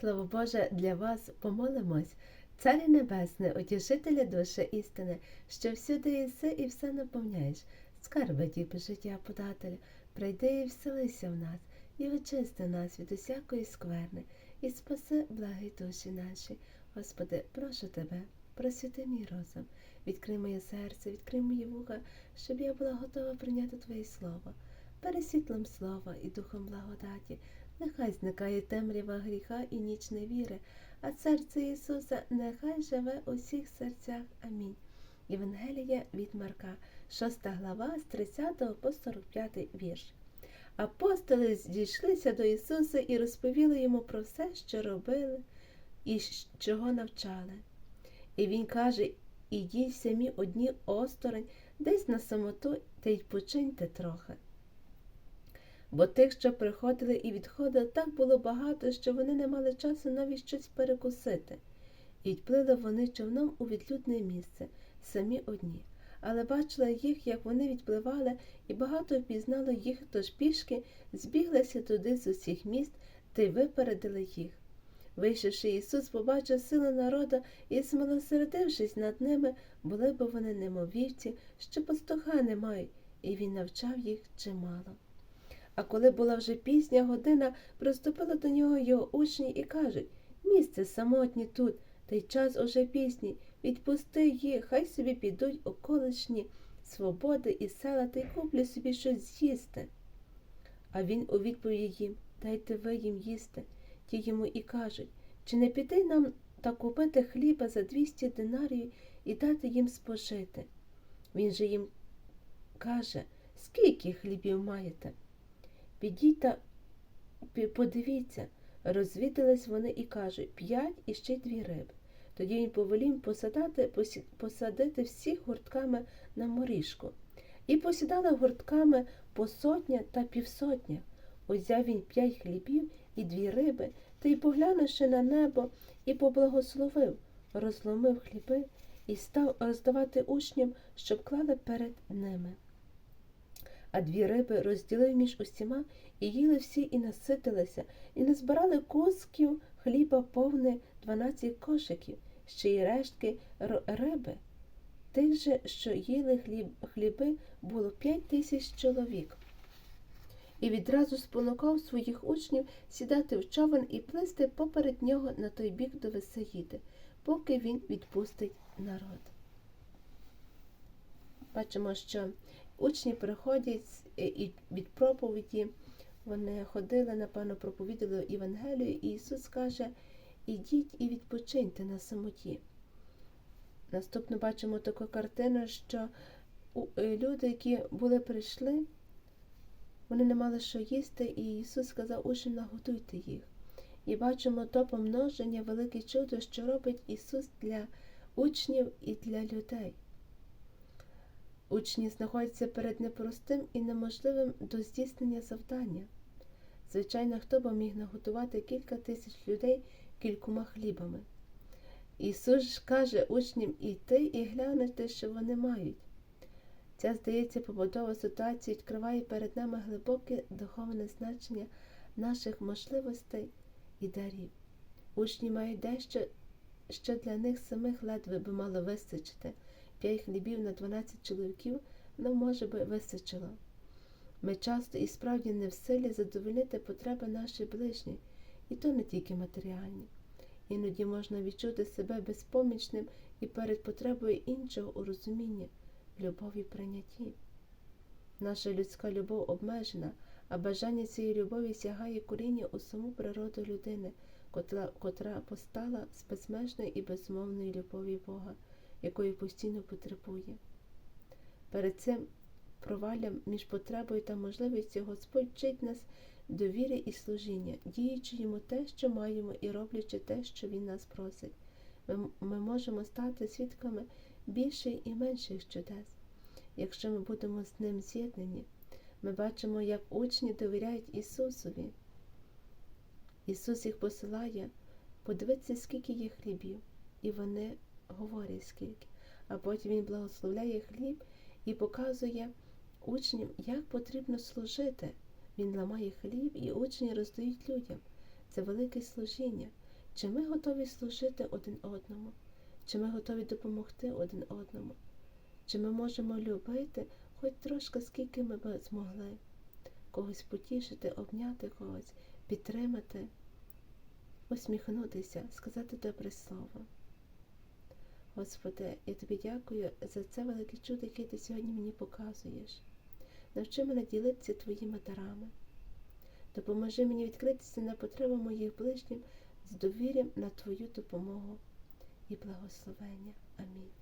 Слово Боже, для вас помолимось. Царі Небесне, утішителя душі істини, що всюди єси і все наповняєш, скарби діби життя подателя, прийди і вселися в нас, і очисти нас від усякої скверни, і спаси благі душі наші. Господи, прошу тебе, просвіти мій розум, відкрий моє серце, відкрий мої вуха, щоб я була готова прийняти Твоє Слово. Пересвітлом слова і духом благодаті, нехай зникає темрява гріха і ніч невіри, а серце Ісуса нехай живе у всіх серцях. Амінь. Євангелія від Марка, 6 глава з 30 по 45 вірш. Апостоли зійшлися до Ісуса і розповіли йому про все, що робили і чого навчали. І Він каже: ідіть самі одні осторонь, десь на самоту та й починьте трохи. Бо тих, що приходили і відходили, так було багато, що вони не мали часу навіть щось перекусити. І відплили вони човном у відлюдне місце, самі одні. Але бачила їх, як вони відпливали, і багато впізнало їх, тож пішки збіглися туди з усіх міст та й випередили їх. Вийшовши, Ісус побачив сили народу і, змилосердившись над ними, були б вони немовівці, що пастуха не мають, і він навчав їх чимало. А коли була вже пізня година, приступили до нього його учні і кажуть місце самотні тут, та й час уже пізній, відпусти їх, хай собі підуть околишні свободи і села та й куплять собі щось з'їсти. А він у відповіді їм дайте ви їм їсти. Ті йому і кажуть, чи не піти нам та купити хліба за двісті динарів і дати їм спожити? Він же їм каже, скільки хлібів маєте? Підіть та подивіться. Розвідались вони і кажуть п'ять і ще дві риби. Тоді він повелів посадати, посадити всіх гуртками на моріжку. І посідали гуртками по сотня та півсотня. Узяв він п'ять хлібів і дві риби, та й поглянувши на небо, і поблагословив, розломив хліби і став роздавати учням, щоб клали перед ними. А дві риби розділив між усіма, і їли всі і наситилися, і назбирали кусків хліба повне дванадцять кошиків, ще й рештки риби. Тих же, що їли хліб, хліби, було п'ять тисяч чоловік. І відразу спонукав своїх учнів сідати в човен і плисти поперед нього на той бік до Весаїди, поки він відпустить народ. Бачимо, що учні приходять і від проповіді, вони ходили, напевно, проповідали Євангелію, і Ісус каже, ідіть і відпочиньте на самоті. Наступно бачимо таку картину, що е, люди, які були прийшли, вони не мали що їсти, і Ісус сказав учням, наготуйте їх. І бачимо то помноження, велике чудо, що робить Ісус для учнів і для людей. Учні знаходяться перед непростим і неможливим до здійснення завдання. Звичайно, хто б міг наготувати кілька тисяч людей кількома хлібами. Ісус ж каже учням іти і глянути, що вони мають. Ця, здається, побутова ситуація відкриває перед нами глибоке духовне значення наших можливостей і дарів. Учні мають дещо, що для них самих ледве би мало вистачити. П'ять хлібів на 12 чоловіків нам може би вистачило. Ми часто і справді не в силі задовольнити потреби наших ближніх, і то не тільки матеріальні. Іноді можна відчути себе безпомічним і перед потребою іншого у розумінні, любові прийнятті. Наша людська любов обмежена, а бажання цієї любові сягає коріння у саму природу людини, котра, котра постала з безмежної і безмовної любові Бога, якої постійно потребує. Перед цим провалям між потребою та можливістю Господь вчить нас довіри і служіння, діючи йому те, що маємо, і роблячи те, що Він нас просить. Ми, ми можемо стати свідками більших і менших чудес, якщо ми будемо з ним з'єднані. Ми бачимо, як учні довіряють Ісусові. Ісус їх посилає, подивитися, скільки є хлібів, і вони говорять скільки. А потім Він благословляє хліб і показує учням, як потрібно служити. Він ламає хліб і учні роздають людям. Це велике служіння. Чи ми готові служити один одному? Чи ми готові допомогти один одному? Чи ми можемо любити хоч трошки, скільки ми би змогли? Когось потішити, обняти когось, підтримати, усміхнутися, сказати добре слово. Господи, я тобі дякую за це велике чудо, яке ти сьогодні мені показуєш. Навчи мене ділитися твоїми дарами. Допоможи мені відкритися на потреби моїх ближніх з довір'ям на Твою допомогу і благословення. Амінь.